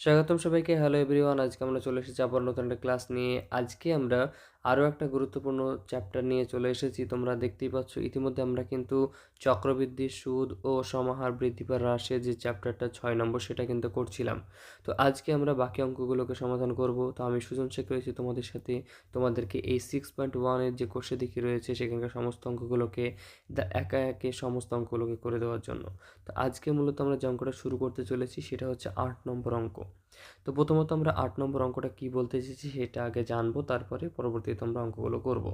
স্বাগতম সবাইকে। Hello everyone আজকে আমরা চলে এসেছি আবার নতুন একটা ক্লাস নিয়ে। আজকে আমরা আরও একটা গুরুত্বপূর্ণ চ্যাপ্টার নিয়ে চলে এসেছি। তোমরা দেখতেই পাচ্ছ, ইতিমধ্যে আমরা কিন্তু চক্রবৃদ্ধি, সুদ ও সমাহার বৃদ্ধি বা হ্রাসের যে চ্যাপ্টারটা ছয় নম্বর, সেটা কিন্তু করছিলাম। তো আজকে আমরা বাকি অঙ্কগুলোকে সমাধান করব। তো আমি সুজন শেখ রয়েছি তোমাদের সাথে। তোমাদেরকে এই সিক্স পয়েন্ট ওয়ানের যে কোষে দিকে রয়েছে, সেখানকার সমস্ত অঙ্কগুলোকে একা একে সমস্ত অঙ্কগুলোকে করে দেওয়ার জন্য। তো আজকে মূলত আমরা যে অঙ্কটা শুরু করতে চলেছি, সেটা হচ্ছে আট নম্বর অঙ্ক। তো প্রথমত আমরা আট নম্বর অঙ্কটা কি বলতে চেয়েছি সেটা আগে জানব, তারপরে পরবর্তীতে আমরা অঙ্কগুলো করব।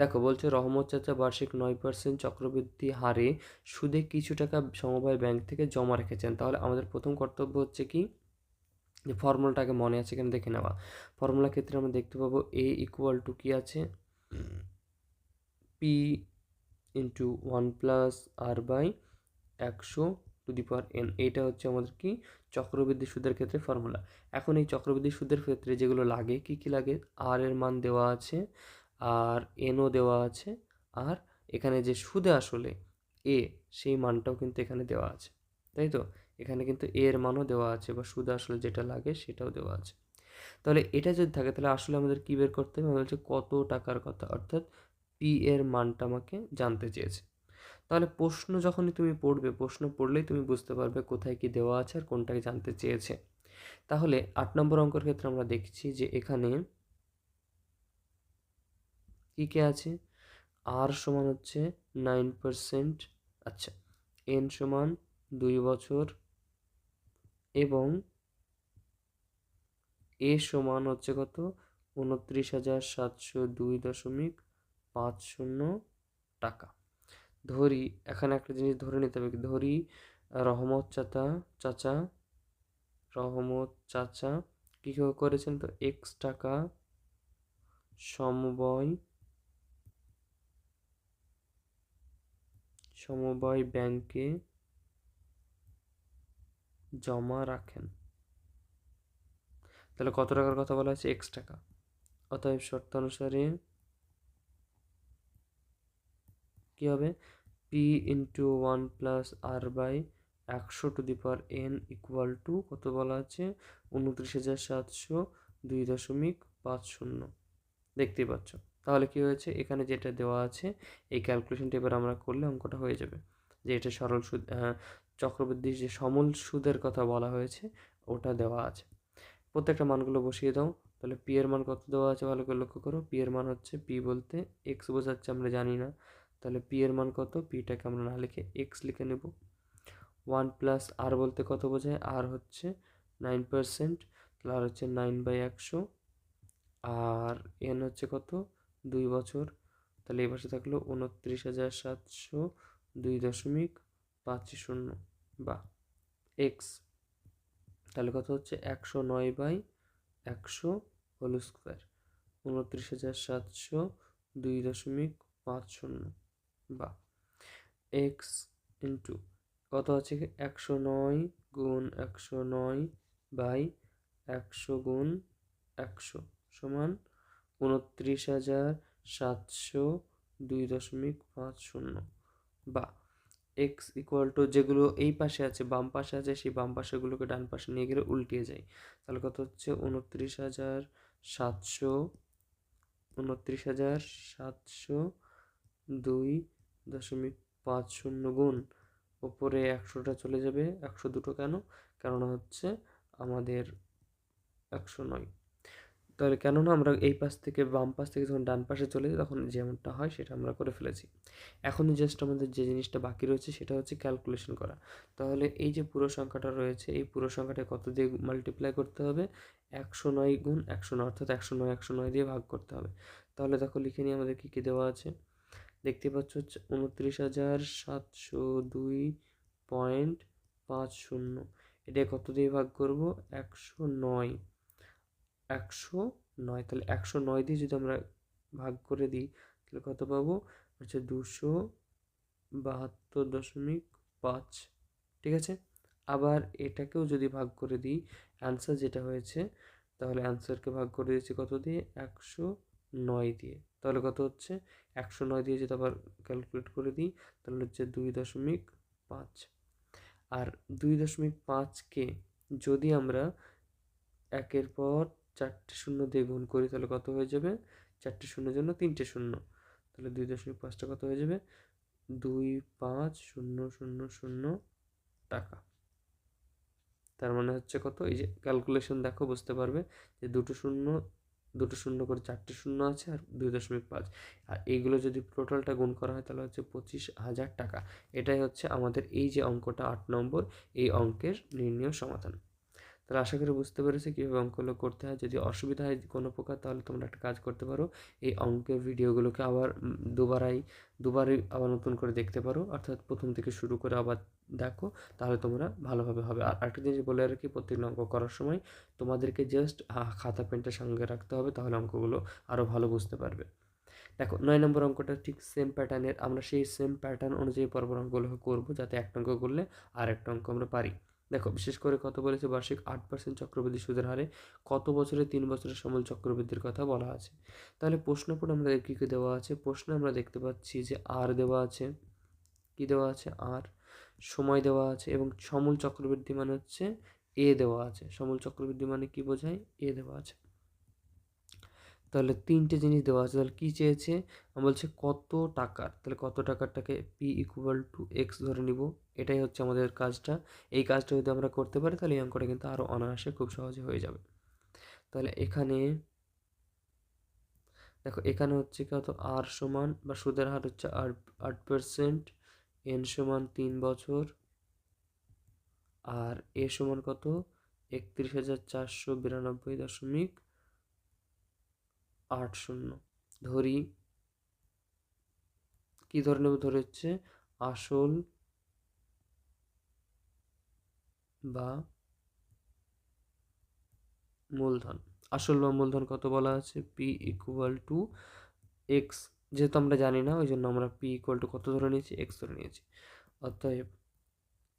দেখো, বলছে রহমত চাচা বার্ষিক নয় পার্সেন্ট চক্রবৃদ্ধি হারে সুদে কিছু টাকা সমবায় ব্যাংক থেকে জমা রেখেছেন। তাহলে আমাদের প্রথম কর্তব্য হচ্ছে কি? যে ফর্মুলাটাকে মনে আছে এখানে দেখে নেওয়া। ফর্মুলার ক্ষেত্রে আমরা দেখতে পাবো এ ইকুয়াল টু কি আছে? P into one plus r by একশো টু দি পাওয়ার এন এইটা হচ্ছে আমাদের কি? চক্রবৃদ্ধি সুদের ক্ষেত্রে ফর্মুলা এখন এই চক্রবৃদ্ধি সুদের ক্ষেত্রে যেগুলো লাগে, কি কি লাগে? আর এর মান দেওয়া আছে, আর এনও দেওয়া আছে, আর এখানে যে সুদে আসলে এ সেই মানটাও কিন্তু এখানে দেওয়া আছে। তাই তো? এখানে কিন্তু এ এর মানও দেওয়া আছে বা সুদে আসলে যেটা লাগে সেটাও দেওয়া আছে। তাহলে এটা যদি থাকে, তাহলে আসলে আমাদের কী বের করতে হবে? হচ্ছে কত টাকার কথা, অর্থাৎ পি এর মানটা আমাকে জানতে চেয়েছে। তাহলে প্রশ্ন যখনই তুমি পড়বে, প্রশ্ন পড়লেই তুমি বুঝতে পারবে কোথায় কি দেওয়া আছে আর কোনটাকে জানতে চেয়েছে। তাহলে আট নম্বর অঙ্কের ক্ষেত্রে আমরা দেখছি যে এখানে কি কে আছে? আর সমান হচ্ছে নাইন পারসেন্ট আচ্ছা এন সমান দুই বছর এবং এ সমান হচ্ছে কত? উনত্রিশ হাজার সাতশো দুই দশমিক পাঁচ শূন্য টাকা। ধরি, এখানে একটা জিনিস ধরে নিতে হবে ধরি, রহমত চাচা চাচা, রহমত চাচা, কী করেছেন তো? এক্স টাকা সমবয়, সমবায় ব্যাংকে জমা রাখেন। তাহলে কত টাকার কথা বলা হয়েছে? এক্স টাকা। অতএব শর্তানুসারে কী হবে? P into one plus r by একশো to the power n equal to কত বলা আছে? উনত্রিশ হাজার সাতশো দুই দশমিক পাঁচ শূন্য। দেখতেই পাচ্ছ। তাহলে কি হয়েছে? এখানে যেটা দেওয়া আছে, এই ক্যালকুলেশনটা এবার আমরা করলে অঙ্কটা হয়ে যাবে। যে এটা সরল সুদ চক্রবৃদ্ধির যে সমল সুদের কথা বলা হয়েছে, ওটা দেওয়া আছে। প্রত্যেকটা মানগুলো বসিয়ে দাও। তাহলে পি এর মান কত দেওয়া আছে? ভালো করে লক্ষ্য করো। পি এর মান হচ্ছে পি বলতে এক্স বোঝাচ্ছে, আমরা জানি না। তাহলে পি এর মান কত? পিটাকে আমরা না লিখে এক্স লিখে নেব। ওয়ান প্লাস আর বলতে কত বোঝায়? আর হচ্ছে নাইন পারসেন্ট তাহলে আর হচ্ছে নাইন বাই একশো, আর এন হচ্ছে কত? দুই বছর। তাহলে এই পাশে থাকল উনত্রিশ হাজার সাতশো দুই দশমিক পাঁচ শূন্য বা এক্স তাহলে কত হচ্ছে? একশো নয় বাই একশো হোল স্কোয়ার। উনত্রিশ হাজার সাতশো দুই দশমিক পাঁচ শূন্য। বা এক্স ইন্টু কত আছে একশো নয় গুণ একশো নয় বাই একশো গুণ একশো সমান উনত্রিশ হাজার সাতশো দুই দশমিক পাঁচ শূন্য। বা এক্স ইকুয়াল টু যেগুলো এই পাশে আছে, বাম পাশে আছে, সেই বাম পাশেগুলোকে ডান পাশে নিয়ে গেলে উল্টিয়ে যায়। তাহলে কত হচ্ছে? উনত্রিশ হাজার সাতশো, উনত্রিশ হাজার সাতশো দুই দশমিক পাঁচ শূন্য গুণ। ওপরে একশোটা চলে যাবে। একশো দুটো কেন? কেননা হচ্ছে আমাদের একশো নয়। তাহলে কেননা আমরা এই পাশ থেকে বাম পাশ থেকে যখন ডান পাশে চলে যাই, তখন যেমনটা হয় সেটা আমরা করে ফেলেছি। এখন জাস্ট আমাদের যে জিনিসটা বাকি রয়েছে সেটা হচ্ছে ক্যালকুলেশন করা। তাহলে এই যে পুরো সংখ্যাটা রয়েছে, এই পুরো সংখ্যাটা কত দিয়ে মাল্টিপ্লাই করতে হবে? একশো নয় গুণ একশো নয়, অর্থাৎ একশো নয় একশো নয় দিয়ে ভাগ করতে হবে। তাহলে দেখো লিখে নিয়ে আমাদের কী কী দেওয়া আছে? দেখতে পাচ্ছ হচ্ছে উনত্রিশ হাজার সাতশো দুই পয়েন্ট পাঁচ শূন্য। এটা কত দিয়ে ভাগ করব? একশো নয়। একশো নয়। তাহলে একশো নয় দিয়ে যদি আমরা ভাগ করে দিই, তাহলে কত পাবো? হচ্ছে দুশো বাহাত্তর দশমিক পাঁচ। ঠিক আছে? আবার এটাকেও যদি ভাগ করে দিই, অ্যান্সার যেটা হয়েছে, তাহলে অ্যান্সারকে ভাগ করে দিয়েছি কত দিয়ে? একশো নয় দিয়ে। তাহলে কত হচ্ছে? একশো নয় দিয়ে যদি আবার ক্যালকুলেট করে দিই, তাহলে হচ্ছে দুই দশমিক পাঁচ। আর দুই দশমিক পাঁচকে যদি আমরা একের পর চারটে শূন্য দিয়ে গুণ করি, তাহলে কত হয়ে যাবে? চারটে শূন্যের জন্য তিনটে শূন্য। তাহলে দুই দশমিক পাঁচটা কত হয়ে যাবে? দুই পাঁচ শূন্য শূন্য শূন্য টাকা। তার মানে হচ্ছে কত? এই যে ক্যালকুলেশন দেখো, বুঝতে পারবে যে দুটো শূন্য দুটো শূন্য করে চারটে শূন্য আছে আর দুই দশমিক পাঁচ। আর এইগুলো যদি টোটালটা গুণ করা হয় তাহলে হচ্ছে পঁচিশ হাজার টাকা। এটাই হচ্ছে আমাদের এই যে অঙ্কটা আট নম্বর, এই অঙ্কের নির্ণয় সমাধান। তাহলে আশা করি বুঝতে পেরেছি কীভাবে অঙ্কগুলো করতে হয়। যদি অসুবিধা হয় কোনো প্রকার তাহলে তোমরা একটা কাজ করতে পারো। এই অঙ্কের ভিডিওগুলোকে আবার দুবারাই, দুবারই আবার নতুন করে দেখতে পারো। অর্থাৎ প্রথম থেকে শুরু করে আবার দেখো, তাহলে তোমরা ভালোভাবে হবে। আর একটা জিনিস বলে রাখি প্রত্যেক অঙ্ক করার সময় তোমাদেরকে জাস্ট খাতা পেনটা সঙ্গে রাখতে হবে, তাহলে অঙ্কগুলো আরও ভালো বুঝতে পারবে। দেখো, নয় নম্বর অঙ্কটা ঠিক সেম প্যাটার্নের আমরা সেই সেম প্যাটার্ন অনুযায়ী পরপর অঙ্কগুলো করব, যাতে একটা অঙ্ক করলে আর একটা অঙ্ক আমরা পারি। দেখো, বিশেষ করে কত বলেছে বার্ষিক আট পার্সেন্ট চক্রবৃদ্ধি সুদের হারে? কত বছরে তিন বছরের সমল চক্রবৃদ্ধির কথা বলা আছে। তাহলে প্রশ্ন পর আমরা কী কী দেওয়া আছে? প্রশ্নে আমরা দেখতে পাচ্ছি যে আর দেওয়া আছে। কী দেওয়া আছে? আর। সময় দেওয়া আছে এবং সমল চক্রবৃদ্ধি মানে হচ্ছে এ দেওয়া আছে। সমল চক্রবৃদ্ধি মানে কি বোঝায়? এ দেওয়া আছে। তাহলে তিনটে জিনিস দেওয়া আছে। তাহলে কী চেয়েছে? বলছে কত টাকার? তাহলে কত টাকারটাকে পি ইকুয়াল টু এক্স ধরে নিব? এটাই হচ্ছে আমাদের কাজটা। এই কাজটা যদি আমরা করতে পারি, তাহলে এই অঙ্কটা কিন্তু আরও অনায়াসে খুব সহজে হয়ে যাবে। তাহলে এখানে দেখো, এখানে হচ্ছে কত আর সমান বা সুদের হার হচ্ছে আট আট পার্সেন্ট এন সমান তিন বছর, আর এ সমান কত? একত্রিশ হাজার চারশো বিরানব্বই দশমিক আট শূন্য। ধরি কি ধরে নেব? ধরে হচ্ছে আসল বা মূলধন। আসল বা মূলধন কত বলা আছে? পি ইকুয়াল টু এক্স যেহেতু আমরা জানি না ওই জন্য আমরা পি ইকুয়াল টু কত ধরে নিয়েছি? এক্স ধরে নিয়েছি। অতএব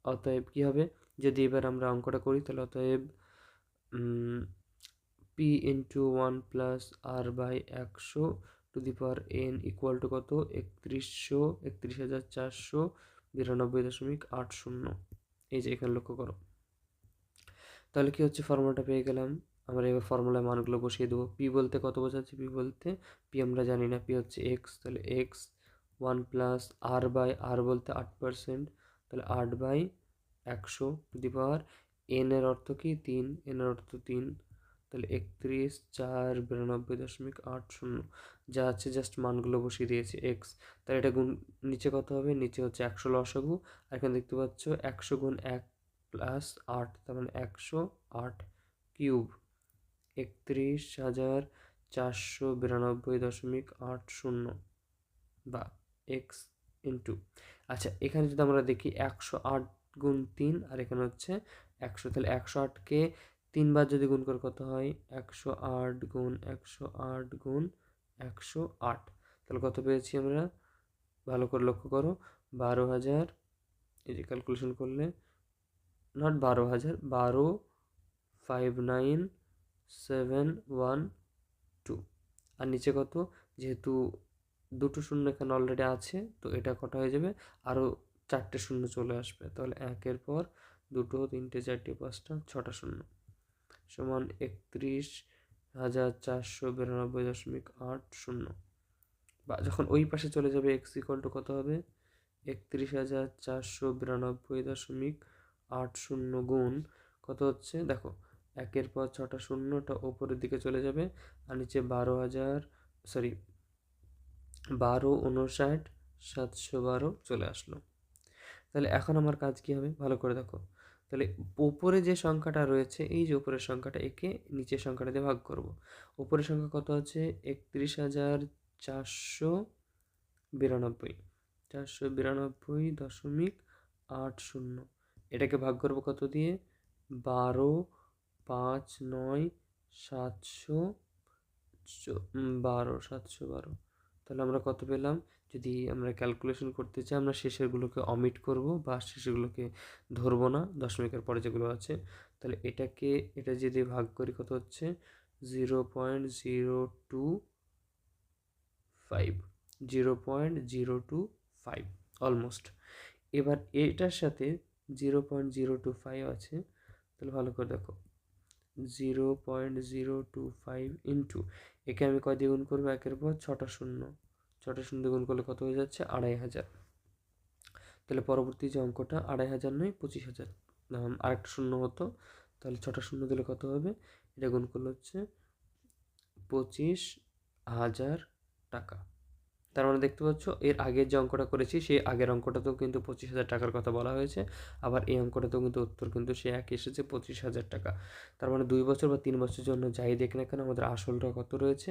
অতএব কী হবে? যদি এবার আমরা অঙ্কটা করি, তাহলে অতএব p into one plus r by একশো to the power n equal to কত? একত্রিশশো, একত্রিশ হাজার চারশো, বিরানব্বই দশমিক আট শূন্য। এই যে এখানে লক্ষ্য করো। তাহলে কি হচ্ছে? ফর্মুলাটা পেয়ে গেলাম। আমরা এবার ফর্মুলায় মানগুলো বসিয়ে দেবো। পি বলতে কত বোঝাচ্ছে? পি বলতে পি আমরা জানি না। পি হচ্ছে এক্স তাহলে x one plus r by r বলতে আট পার্সেন্ট তাহলে আট বাই একশো টু দি পাওয়ার এন এর অর্থ কি? তিন। এন এর অর্থ তিন। তাহলে একত্রিশ চার বিরানব্বই দশমিক আট শূন্য যা আছে জাস্ট মানগুলো বসিয়ে দিয়েছে এক্স তাহলে এটা গুণ, নিচে কত হবে? নিচে হচ্ছে একশো লসাগু। আর এখানে দেখতে পাচ্ছ একশো গুণ এক প্লাস আট, তার মানে একশো আট কিউব। একত্রিশ হাজার চারশো বিরানব্বই দশমিক আট শূন্য বা এক্স ইন্টু আচ্ছা এখানে যদি আমরা দেখি একশো আট গুণ তিন, আর এখানে হচ্ছে একশো, তাহলে একশো আটকে তিনবার যদি গুণ করে কত হয়? একশো আট গুণ একশো আট গুণ একশো আট। তাহলে কত পেয়েছি আমরা? ভালো করে লক্ষ্য করো। বারো হাজার, এই যে ক্যালকুলেশন করলে নট বারো হাজার, বারো five nine seven one two আর নিচে কত? যেহেতু দুটো শূন্য এখানে অলরেডি আছে, তো এটা কটা হয়ে যাবে? আরও চারটে শূন্য চলে আসবে। তাহলে একের পর দুটো, তিনটে, চারটে, পাঁচটা, ছটা শূন্য। সমান একত্রিশ হাজার চারশো বিরানব্বই দশমিক আট শূন্য। বা যখন ওই পাশে চলে যাবে এক্স ইকল কত হবে? একত্রিশ হাজার চারশো বিরানব্বই দশমিক আট শূন্য গুণ কত হচ্ছে? দেখো, একের পর ছটা শূন্যটা ওপরের দিকে চলে যাবে আর নিচে বারো হাজার সরি বারো উনষাট, সাতশো বারো চলে আসলো। তাহলে এখন আমার কাজ কী হবে? ভালো করে দেখো। তাহলে উপরে যে সংখ্যাটা রয়েছে, এই যে উপরের সংখ্যাটা একে নিচের সংখ্যাটা দিয়ে ভাগ করব। উপরের সংখ্যা কত আছে? একত্রিশ হাজার চারশো বিরানব্বই। চারশো বিরানব্বই দশমিক আট শূন্য। এটাকে ভাগ করব কত দিয়ে? বারো, পাঁচ, নয়, সাতশো বারো সাতশো বারো। তাহলে আমরা কত পেলাম? যদি আমরা ক্যালকুলেশন করতে চাই, আমরা শেষেরগুলোকে অমিট করব বা শেষেরগুলোকে ধরবো না, দশমিকের পরে যেগুলো আছে, তাহলে এটাকে, এটা যদি ভাগ করি কত হচ্ছে? Zero point zero two five zero point zero two five almost এবার এটার সাথে zero point zero two five আছে, তাহলে ভালো করে দেখো zero point zero two five into একে আমি কয় দিয়ে গুণ করব? একের পর ছটা শূন্য। ছটা শূন্য গুণ করলে কত হয়ে যাচ্ছে? আড়াই হাজার। তাহলে পরবর্তী যে অঙ্কটা, আড়াই হাজার নয়, পঁচিশ হাজার। আরেকটা শূন্য হতো, তাহলে ছটা শূন্য দিলে কত হবে? এটা গুণ করলে হচ্ছে পঁচিশ হাজার টাকা। তার মানে দেখতে পাচ্ছ, এর আগের যে অঙ্কটা করেছি, সেই আগের অঙ্কটাতেও কিন্তু পঁচিশ হাজার টাকার কথা বলা হয়েছে। আবার এই অঙ্কটাতেও কিন্তু উত্তর কিন্তু সে এক এসেছে, পঁচিশ হাজার টাকা। তার মানে দুই বছর বা তিন বছরের জন্য যাই দেখ না কেন, আমাদের আসলটা কত রয়েছে?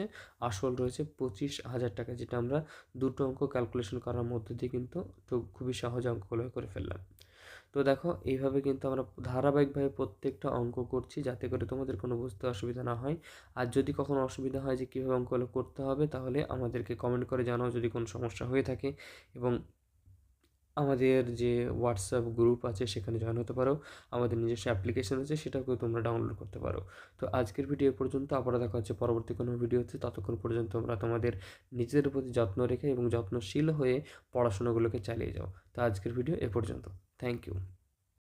আসল রয়েছে পঁচিশ হাজার টাকা, যেটা আমরা দুটো অঙ্ক ক্যালকুলেশন করার মধ্যে দিয়ে কিন্তু খুবই সহজ অঙ্কগুলো করে ফেললাম। তো দেখো, এইভাবে কিন্তু আমরা ধারাবাহিকভাবে প্রত্যেকটা অঙ্ক করছি যাতে করে তোমাদের কোনো বুঝতে অসুবিধা না হয়। আর যদি কখনো অসুবিধা হয় যে কীভাবে অঙ্কগুলো করতে হবে, তাহলে আমাদেরকে কমেন্ট করে জানাও যদি কোনো সমস্যা হয়ে থাকে। এবং আমাদের যে হোয়াটসঅ্যাপ গ্রুপ আছে, সেখানে জয়েন হতে পারো। আমাদের নিজস্ব অ্যাপ্লিকেশন আছে, সেটাকেও তোমরা ডাউনলোড করতে পারো। তো আজকের ভিডিও পর্যন্ত আবার দেখা হচ্ছে পরবর্তী কোনো ভিডিওতে ততক্ষণ পর্যন্ত তোমরা তোমাদের নিজেদের প্রতি যত্ন রেখে এবং যত্নশীল হয়ে পড়াশোনাগুলোকে চালিয়ে যাও। তো আজকের ভিডিও এ পর্যন্ত। Thank you.